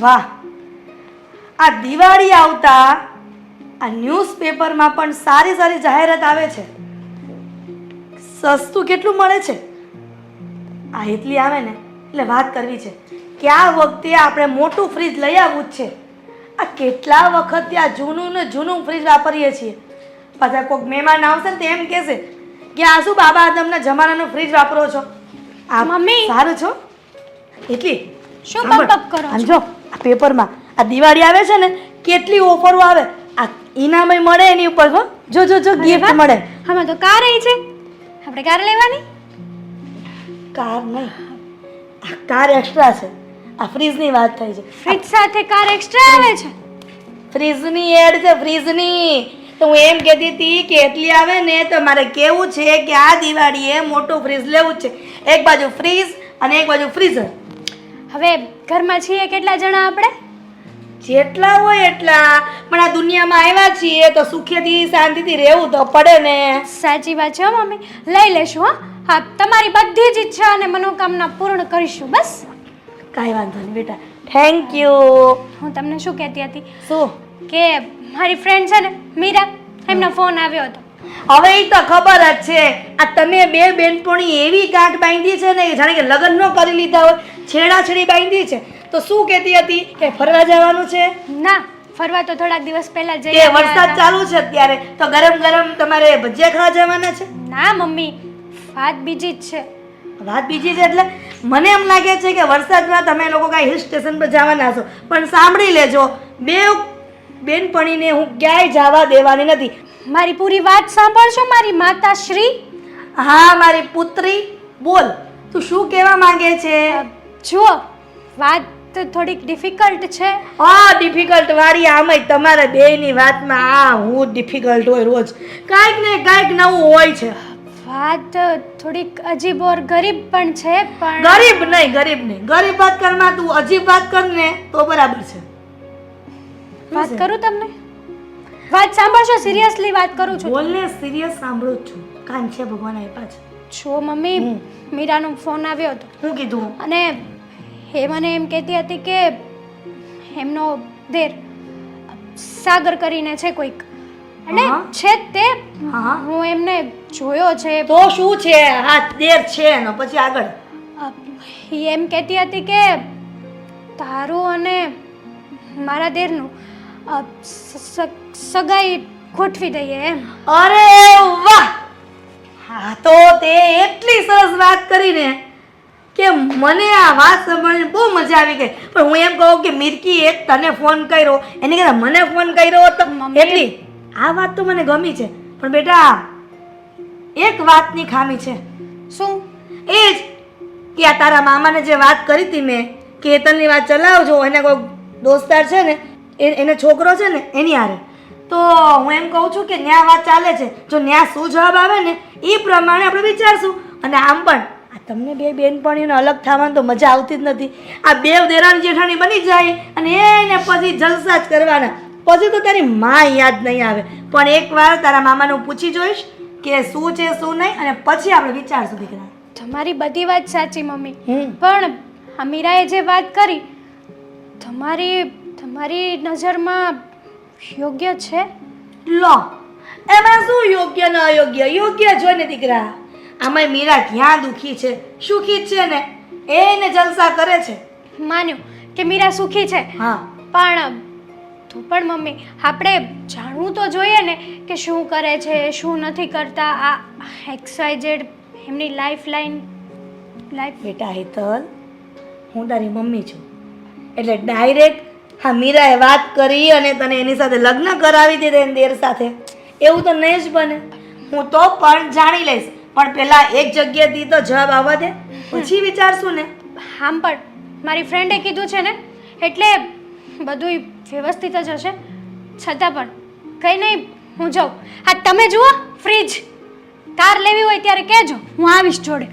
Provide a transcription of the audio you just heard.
વાહ. આ દિવાળી આવતા આ ન્યૂઝપેપરમાં પણ સારી સારી જાહેરાત આવે છે. સસ્તું કેટલું મળે છે? આ એટલી આવે ને એટલે વાત કરવી છે. કે આ વખતે આપણે મોટું ફ્રીજ લઈ આવવું જ છે? આ કેટલા વખત આ જૂનું ને જૂનું ફ્રીજ વાપરીએ છીએ? પાછા કોઈક મહેમાન આવશે ને તો એમ કહેશે કે આ શું બાબા તમને જમાનાનું ફ્રીજ વાપરો છો? આ મમ્મી. સારું છો? એટલી? શું બક કરો છો? આ પેપરમાં. આ દિવાળી આવે છે ને કેટલી ઓફરો આવે? આ ઈનામય મળે એની ઉપર હો. જો જો જો ગિફ્ટ. મળે. આમાં તો કાર આવી છે. આપણે કાર લેવાની? કાર નહીં. આ કાર એક્સ્ટ્રા છે. આ ફ્રીજની વાત થઈ છે. ફ્રીજ સાથે કાર એક્સ્ટ્રા આવે છે? ફ્રીજની એડ છે ફ્રીજની તો હું એમ કહેતી હતી કે એટલી આવે ને તો મારે કેવું છે કે આ દિવાળીએ મોટું ફ્રીજ લેવું છે. એક બાજુ ફ્રીજ અને એક બાજુ ફ્રીઝર હવે ઘરમાં છીએ કેટલા જણા આપણે? જેટલા હોય એટલા. પણ આ દુનિયામાં આવ્યા છીએ તો સુખેથી શાંતિથી રહેવું તો પડે ને. સાચી વાત છે મમ્મી. લઈ લેશું હો. હા તમારી બધી જ ઈચ્છા અને મનોકામના પૂર્ણ કરીશું બસ. કાંઈ વાંધો નહીં બેટા. થેન્ક યુ હું તમને શું કહેતી હતી? શું? કે મારી ફ્રેન્ડ છે ને મીરા એમનો ફોન આવ્યો હતો. હવે એ તો ખબર જ છે. આ તમે બે બેનપણી એવી ગાંઠ બાંધી છે ને જાણે કે લગ્ન ન કરી લીધા હોય. છેડાછેડી બાંધી છે. તો શું કહેતી હતી કે ફરવા જવાનું છે? ના ફરવા તો થોડાક દિવસ પહેલા જઈ કે વરસાદ ચાલુ છે અત્યારે. તો ગરમ ગરમ તમારે ભજીયા ખાવા જવાના છે? ના મમ્મી વાત બીજી જ છે. વાત બીજી છે એટલે મને એમ લાગે છે કે વરસાદમાં તમે લોકો કાંઈ હિલ સ્ટેશન પર જવાના છો. પણ સાંભળી લેજો બે બેનપણીને હું ક્યાંય જવા દેવાની નથી. મારી પૂરી વાત સાંભળશો મારી માતા શ્રી હા મારી પુત્રી બોલ. તું શું કહેવા માંગે છે? જુઓ વાત તો થોડીક ડિફિકલ્ટ છે. હા ડિફિકલ્ટ વાળી આમાંય તમારા બેયની વાતમાં આ હું ડિફિકલ્ટ હોય રોજ. કાંઈક ને કાંઈક નવું હોય છે. વાત થોડીક અજીબ ઓર ગરીબ પણ છે પણ ગરીબ નહીં ગરીબ નહીં. ગરીબ વાત કરમાં તું અજીબ વાત કર ને તો બરાબર છે. વાત કરું તમને? વાત સાંભળશો સિરિયસલી વાત કરું છું. બોલને સિરિયસ સાંભળું છું. કાન છે ભગવાન આપ્યા છે. છો મમ્મી મીરાનો ફોન આવ્યો હતો. હું કીધું? અને એ મને એમ કહેતી હતી કે એમનો દેર સાગર કરીને છે કોઈક. અને છે તે હા. હું. એમને જોયો છે. તો શું છે? હા દેર છે એનો. પછી આગળ. એમ કહેતી હતી કે તારું અને મારા દેરનું સગાઈ ગોઠવી દઈએ એમ. અરે વાહ! હા તો તે એટલી સરસ વાત કરીને કે મને આ વાત સાંભળીને બહુ મજા આવી ગઈ. પણ હું એમ કહું કે મિરકી એક તને ફોન કર્યો. એની કરતાં મને ફોન કર્યો તો એટલી આ વાત તો મને ગમી છે. પણ બેટા એક વાતની ખામી છે. શું? એ જ કે આ તારા મામાને જે વાત કરી હતી મેં કેતનની વાત ચલાવજો એને કોઈ દોસ્તાર છે ને એ- એને છોકરો છે ને એની હારે. તો હું એમ કહું છું કે ન્યા વાત ચાલે છે. જો ન્યા શું જવાબ આવે ને એ પ્રમાણે આપણે વિચારશું. અને આમ પણ આ તમને બે બેનપણીઓને અલગ થવાની તો મજા આવતી જ નથી. આ બે દેરાણી જેઠાણી બની જાય અને એને પછી જલસા જ કરવાના. પછી તો તારી મા યાદ નહીં આવે. પણ એકવાર તારા મામાને પૂછી જોઈશ કે શું છે શું નહીં અને પછી આપણે વિચારશું દીકરા તમારી બધી વાત સાચી મમ્મી. પણ આ મીરાએ જે વાત કરી તમારી તમારી નજરમાં યોગ્ય છે? લો. એમાં શું યોગ્ય ન અયોગ્ય યોગ્ય જોઈને દીકરા. આમાં મીરા ક્યાં દુખી છે સુખી જ છે ને? એને જલસા કરે છે. માન્યું કે મીરા સુખી છે. હા. પણ તો પણ મમ્મી આપણે જાણવું તો જોઈએ ને કે શું કરે છે શું નથી કરતા આ એક્સાઇઝેડ એમની લાઈફ લાઈન લાઈફ બેટા હેતલ હું તારી મમ્મી છું. એટલે ડાયરેક્ટ હા મીરાએ વાત કરી અને તને એની સાથે લગ્ન કરાવી દીધે એની દેર સાથે. એવું તો નહીં જ બને. હું તો પણ જાણી લઈશ. પણ પેલા એક જગ્યાએથી તો જવાબ આવવા દે. પછી વિચારશું ને. આમ પણ મારી ફ્રેન્ડે કીધું છે ને, એટલે બધું વ્યવસ્થિત જ હશે. છતાં પણ, કંઈ નહીં, હું જાઉં. હા, તમે જુઓ ફ્રીજ કાર લેવી હોય ત્યારે કહેજો, હું આવીશ જોડે.